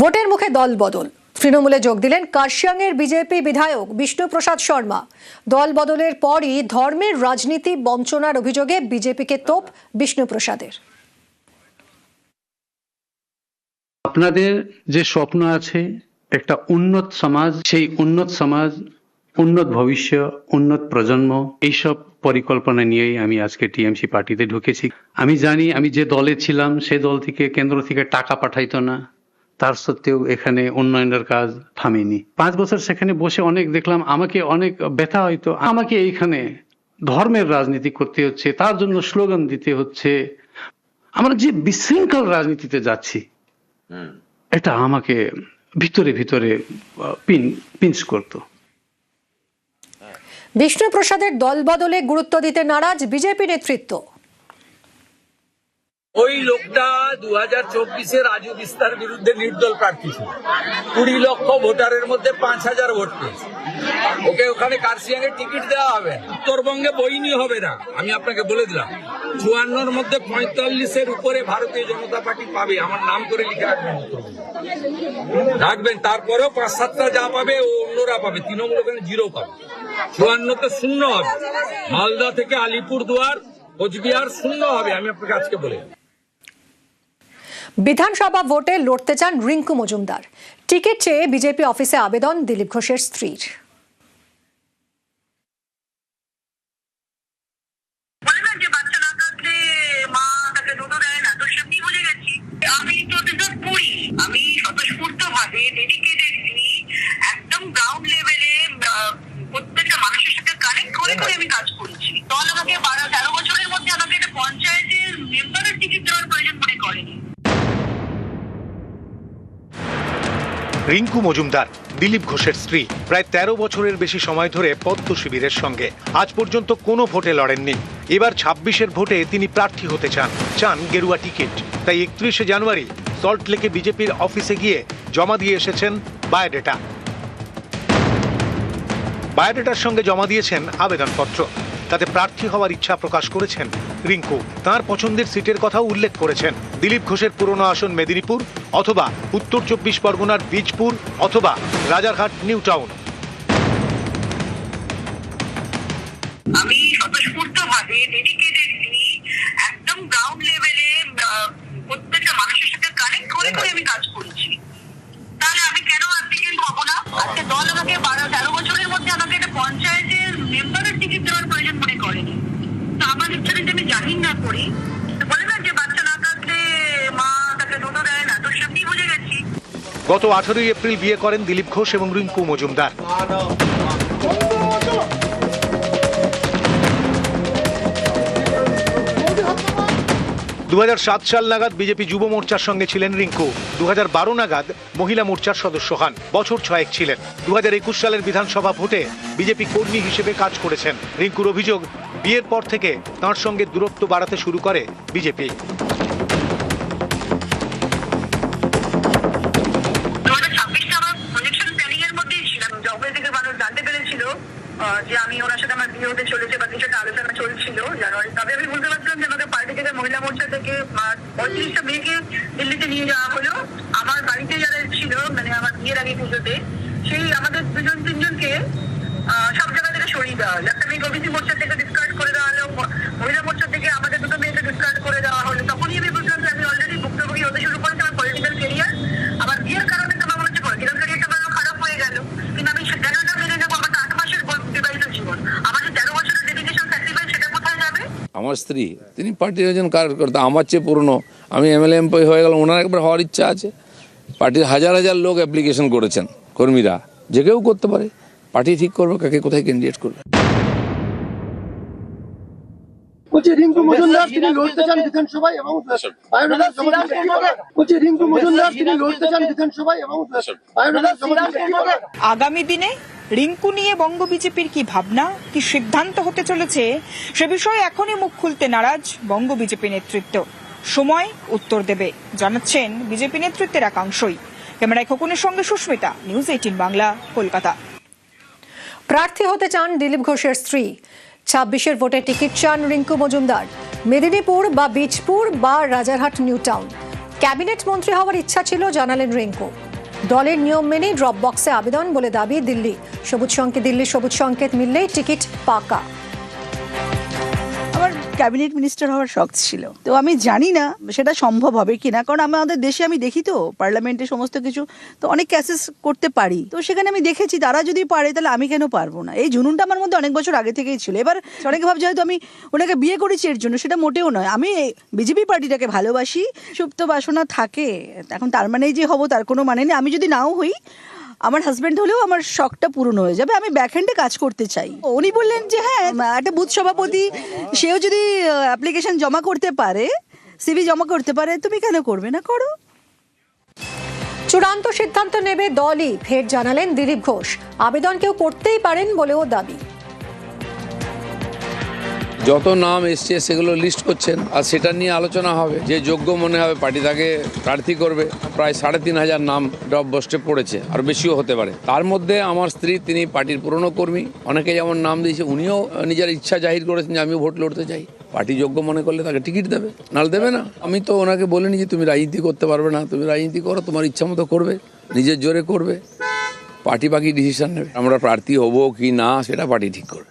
ভোটের মুখে দল বদল তৃণমূলে যোগ দিলেন কার্শিয়াংয়ের বিজেপি বিধায়ক বিষ্ণুপ্রসাদ শর্মা। দল বদলের পরই ধর্মের রাজনীতি বঞ্চনার অভিযোগে বিজেপিকে তোপ বিষ্ণুপ্রসাদের। আপনাদের যে স্বপ্ন আছে, একটা উন্নত সমাজ, সেই উন্নত সমাজ, উন্নত ভবিষ্যৎ উন্নত প্রজন্ম, এইসব পরিকল্পনা নিয়েই আমি আজকে টিএমসি পার্টিতে ঢুকেছি। আমি জানি আমি যে দলে ছিলাম, সে দল থেকে, কেন্দ্র থেকে টাকা পাঠাইতো না। তার সত্ত্বেও এখানে উন্নয়নের কাজ থামেনি। পাঁচ বছর সেখানে বসে অনেক দেখলাম আমাকে অনেক ব্যথা হয়তো আমাকে এইখানে ধর্মের রাজনীতি করতে হচ্ছে তার জন্য স্লোগান দিতে হচ্ছে। আমরা যে বিশৃঙ্খল রাজনীতিতে যাচ্ছি এটা আমাকে ভিতরে ভিতরে পিন পিঞ্চ করতো। বিষ্ণুপ্রসাদের দল বদলে গুরুত্ব দিতে নারাজ বিজেপি নেতৃত্ব। ওই লোকটা দু হাজার চব্বিশে রাজু বিস্তার বিরুদ্ধে নির্দল প্রার্থী ছিল। কুড়ি লক্ষ ভোটারের মধ্যে পাঁচ হাজার ভোট পেয়েছে। ওকে ওখানে কার্শিয়াঙে টিকিট দেওয়া হবে। উত্তরবঙ্গে বইনি হবে না। আমি আপনাকে বলে দিলাম, চুয়ান্নর মধ্যে পঁয়তাল্লিশের উপরে ভারতীয় জনতা পার্টি পাবে। আমার নাম করে লিখে রাখবেন রাখবেন, তারপরেও পাঁচ সাতটা যা পাবে ও অন্যরা পাবে। তৃণমূল ওখানে জিরো পাবে। চুয়ান্নতে শূন্য হবে। মালদা থেকে আলিপুর দুয়ার কোচবিহার শূন্য হবে। আমি আপনাকে আজকে বলে। বিধানসভা ভোটে লড়তে চান রিঙ্কু মজুমদার। টিকিট চেয়ে বিজেপি অফিসে আবেদন দিলীপ ঘোষের স্ত্রীর বলে না যে বাচ্চা না থাকলে মা তাকে দুটো দেয় না তো সেমনি বুঝে গেছি আমি তো দুটো পুরি আমি স্বতঃস্ফূর্ত ভাবে ডেডিকেটেডলি একদম গ্রাউন্ড লেভেলে প্রত্যেকটা মানুষের সাথে কানেক্ট করে করে আমি কাজ করছি দল আমাকে বারো তেরো বছরের মধ্যে আমাকে একটা পঞ্চায়েতের মেম্বারের টিকিট দেওয়ার প্রয়োজন মনে করেনি রিঙ্কু মজুমদার, দিলীপ ঘোষের স্ত্রী। প্রায় তেরো বছরের বেশি সময় ধরে পদ্ম শিবিরের সঙ্গে। আজ পর্যন্ত কোনো ভোটে লড়েননি। এবার ছাব্বিশের ভোটে তিনি প্রার্থী হতে চান। চান গেরুয়া টিকিট। তাই একত্রিশে জানুয়ারি সল্টলেকে বিজেপির অফিসে গিয়ে জমা দিয়ে এসেছেন বায়োডেটা। বায়োডেটার সঙ্গে জমা দিয়েছেন আবেদনপত্র। তাতে প্রার্থী হওয়ার ইচ্ছা প্রকাশ করেছেন রিঙ্কু। তার পছন্দের সিটের কথা উল্লেখ করেছেন। দিলীপ ঘোষের পুরনো আসন মেদিনীপুর অথবা উত্তর চব্বিশ পরগনার বীজপুর অথবা রাজারহাট নিউ টাউন আমি স্বতঃস্ফূর্ত ভাবে ডেডিকেটেডলি একদম গ্রাউন্ড লেভেলে প্রত্যেকটা মানুষের সাথে কানেক্ট করে করে আমি কাজ করছি তাহলে আমি কেন অ্যাপ্লিকেন্ট হব না আজকে দল আমাকে বারো তেরো বছরের মধ্যে আমাকে একটা পঞ্চায়েতের মেম্বারের টিকিট দেওয়ার প্রয়োজন মনে করেনি তো আমার ইচ্ছা যদি আমি জাহির না করি তো বলে না যে বাচ্চা না থাকলে মা তাকে দুটো দেয় না তো সেমনি বুঝে গেছি গত আঠারোই এপ্রিল বিয়ে করেন দিলীপ ঘোষ এবং রিঙ্কু মজুমদার। দু হাজার সাত সাল নাগাদ বিজেপি যুব মোর্চার সঙ্গে ছিলেন রিঙ্কু। দু হাজার বারো নাগাদ মহিলা মোর্চার সদস্য হন। বছর ছয়েক ছিলেন। দু হাজার একুশ সালের বিধানসভা ভোটে বিজেপি কর্মী হিসেবে কাজ করেছেন। রিঙ্কুর অভিযোগ, বিয়ের পর থেকে তাঁর সঙ্গে দূরত্ব বাড়াতে শুরু করে বিজেপি। যে আমি ওনার সাথে আমার বিয়ে হতে চলেছে বা কিছু একটা আলোচনা চলছিল জানুয়ারি। তবে আমি বুঝতে পারছিলাম যে আমাকে পার্টি থেকে মহিলা মোর্চা থেকে পঁয়ত্রিশটা মেয়েকে দিল্লিতে নিয়ে যাওয়া হলো। আমার বাড়িতে যারা ছিল মানে আমার বিয়ের আগে পুজোতে, সেই আমাদের দুজন, তিনজনকে সব জায়গা থেকে সরিয়ে দেওয়া হলো। একটা মেয়ে ওবিসি মোর্চা থেকে ডিসকার্ড করে দেওয়া হলো, মহিলা মোর্চা থেকে আমাদের দুটো মেয়েকে ডিসকার্ড করে দেওয়া হলো তখনই আমি বুঝলাম যে আমি অলরেডি ভুক্তভোগী হতে শুরু করেছি আমার পলিটিক্যাল কেরিয়ার আমার বিয়ের কারণে তো আমার মনে হচ্ছে পলিটিক্যাল কেরিয়ারটা আমার খারাপ হয়ে গেল কিন্তু আমি কেন এটা মেনে নেব আমার তো আট মাসের ব- বিবাহিত জীবন আমার যে তেরো বছরের ডেডিকেশন স্যাক্রিফাইস সেটা কোথায় যাবে আমার স্ত্রী তিনি পার্টির একজন কার্যকর্তা আমার চেয়ে পুরনো। আমি এমএলএ এমপি হয়ে গেলাম ওনার একবার হওয়ার ইচ্ছা আছে। পার্টির হাজার হাজার লোক অ্যাপ্লিকেশন করেছেন কর্মীরা। যে কেউ করতে পারে। পার্টি ঠিক করবে কাকে কোথায় ক্যান্ডিডেট করবে? বলছি রিঙ্কু মজুমদার তিনি লড়তে চান বিধানসভায় এবং বায়োডাটার জমা দিতে বলছি রিঙ্কু মজুমদার তিনি লড়তে চান বিধানসভায় এবং বায়োডাটার জমা দিতে আগামী দিনে রিঙ্কু নিয়ে বঙ্গ বিজেপির কি ভাবনা? কি সিদ্ধান্ত হতে চলেছে? সে বিষয়ে এখনই মুখ খুলতে নারাজ বঙ্গ বিজেপি নেতৃত্ব। সময় উত্তর দেবে, জানাচ্ছেন বিজেপি নেতৃত্বের একাংশই। ক্যামেরায় খোকনের সঙ্গে সুস্মিতা, নিউজ এইটিন বাংলা, কলকাতা। প্রার্থী হতে চান দিলীপ ঘোষের স্ত্রী। ছাব্বিশের ভোটে টিকিট চান রিঙ্কু মজুমদার। মেদিনীপুর বা বীজপুর বা রাজারহাট নিউ টাউন ক্যাবিনেট মন্ত্রী হওয়ার ইচ্ছা ছিল, জানালেন রিঙ্কু। দলের নিয়ম মেনেই ড্রপ বক্সে আবেদন বলে দাবি দিল্লি। সবুজ সংকেত, দিল্লির সবুজ সংকেত মিললেই টিকিট পাকা। ক্যাবিনেট মিনিস্টার হওয়ার শখ ছিল। তো আমি জানি না সেটা সম্ভব হবে কিনা, কারণ আমাদের দেশে আমি দেখি তো, পার্লামেন্টে সমস্ত কিছু, তো অনেক ক্যাসেস করতে পারি। তো সেখানে আমি দেখেছি তারা যদি পারে তাহলে আমি কেন পারব না? এই জুনুনটা আমার মধ্যে অনেক বছর আগে থেকেই ছিল। এবার অনেকে ভাবছে হয়তো আমি ওনাকে বিয়ে করেছি এর জন্য, সেটা মোটেও নয়। আমি বিজেপি পার্টিটাকে ভালোবাসি, সুপ্ত বাসনা থাকে, এখন তার মানেই যে হব তার কোনো মানে নেই। আমি যদি নাও হই আমার হাজব্যান্ড হলেও আমার শখটা পূরণ হয়ে যাবে, আমি ব্যাকহ্যান্ডে কাজ করতে চাই। উনি বললেন যে হ্যাঁ একটা বুথ সভাপতি, সেও যদি অ্যাপ্লিকেশন জমা করতে পারে সিভি জমা করতে পারে, তুমি কেন করবে না? করো। চূড়ান্ত সিদ্ধান্ত নেবে দলই, ফের জানালেন দিলীপ ঘোষ। আবেদন কেউ করতেই পারেন বলেও দাবি। যত নাম এসছে, সেগুলো লিস্ট করছেন, আর সেটা নিয়ে আলোচনা হবে। যে যোগ্য মনে হবে, পার্টি তাকে প্রার্থী করবে। প্রায় সাড়ে তিন হাজার নাম ডব বস্টে পড়েছে, আর বেশিও হতে পারে। তার মধ্যে আমার স্ত্রী, তিনি পার্টির পুরনো কর্মী। অনেকে যেমন নাম দিয়েছে, উনিও নিজের ইচ্ছা জাহির করেছেন যে আমিও ভোট লড়তে চাই। পার্টি যোগ্য মনে করলে তাকে টিকিট দেবে। নাহলে দেবে না। আমি তো ওনাকে বলিনি যে তুমি রাজনীতি করতে পারবে না। তুমি রাজনীতি করো, তোমার ইচ্ছা মতো করবে, নিজের জোরে করবে। পার্টি বাকি ডিসিশন নেবে। আমরা প্রার্থী হব কি না, সেটা পার্টি ঠিক করবে।